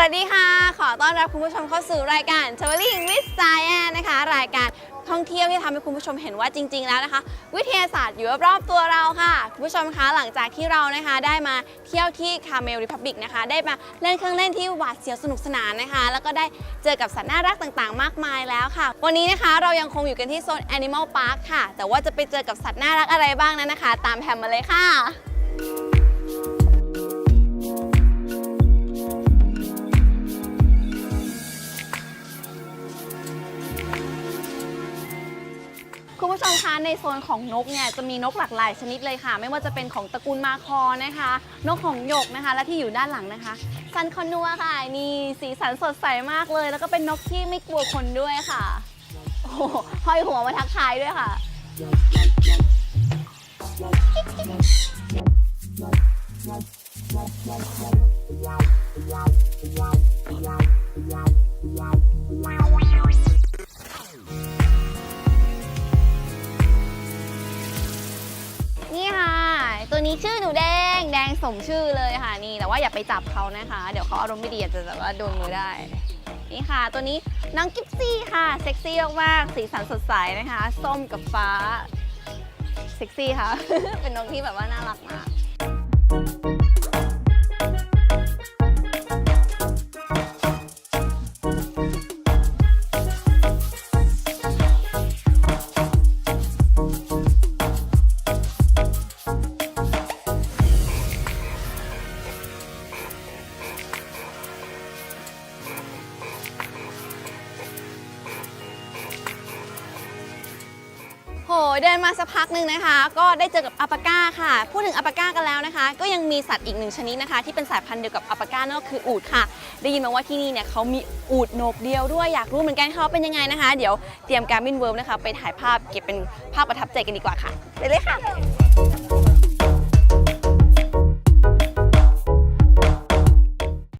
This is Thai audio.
วัสดีค่ะ ขอต้อนรับคุณผู้ชมเข้าสู่รายการ Traveling with Science นะคะ รายการท่องเที่ยวที่ทำให้คุณผู้ชมเห็นว่าจริง ๆ แล้วนะคะ วิทยาศาสตร์อยู่รอบๆตัวเราค่ะ คุณผู้ชมคะหลังจากที่เรานะคะ ได้มาเที่ยวที่คาเมลริพับบิกนะคะ ได้มาเล่นเครื่องเล่นที่หวาดเสียวสนุกสนานนะคะ แล้วก็ได้เจอกับสัตว์น่ารักต่างๆ มากมายแล้วค่ะ วันนี้นะคะเรายังคงอยู่กันที่โซน Animal Park ค่ะ แต่ว่าจะไปเจอกับสัตว์น่ารักอะไรบ้างนั้นนะคะ ตามแพมมาเลยค่ะ คุณผู้ชมคะในโซนของนกเนี่ยจะมีนกหลากหลายชนิดเลยค่ะ ไม่ว่าจะเป็นของตระกูลมาคอนะคะ นกของหยกนะคะ และที่อยู่ด้านหลังนะคะซันคอนัวค่ะนี่สีสันสดใสมากเลย แล้วก็เป็นนกที่ไม่กลัวคนด้วยค่ะโอ้หห้อยหัวมาทักทายด้วยค่ะ ตัวนี้ชื่อหนูแดง แดงสมชื่อเลยค่ะนี่ แต่ว่าอย่าไปจับเขานะคะ เดี๋ยวเขาอารมณ์ไม่ดีอาจจะแบบว่าโดนมือได้ นี่ค่ะ ตัวนี้น้องกิฟซี่ค่ะ เซ็กซี่มากๆสีสันสดใสนะคะ ส้มกับฟ้า เซ็กซี่ค่ะ เป็นนกที่แบบว่าน่ารักมาก เดินมาสักพักหนึ่งนะคะ ก็ได้เจอกับอัปาก้าค่ะ พูดถึงอัปาก้ากันแล้วนะคะ ก็ยังมีสัตว์อีกหนึ่งชนิดนะคะ ที่เป็นสายพันธุ์เดียวกับอัปาก้านั่นก็คืออูดค่ะ ได้ยินมาว่าที่นี่เนี่ยเขามีอูดโหนกเดียวด้วยอยากรู้เหมือนกันเขาเป็นยังไงนะคะ เดี๋ยวเตรียมการบินเวิร์มนะคะไปถ่ายภาพเก็บเป็นภาพประทับใจกันดีกว่าค่ะไปเลยค่ะ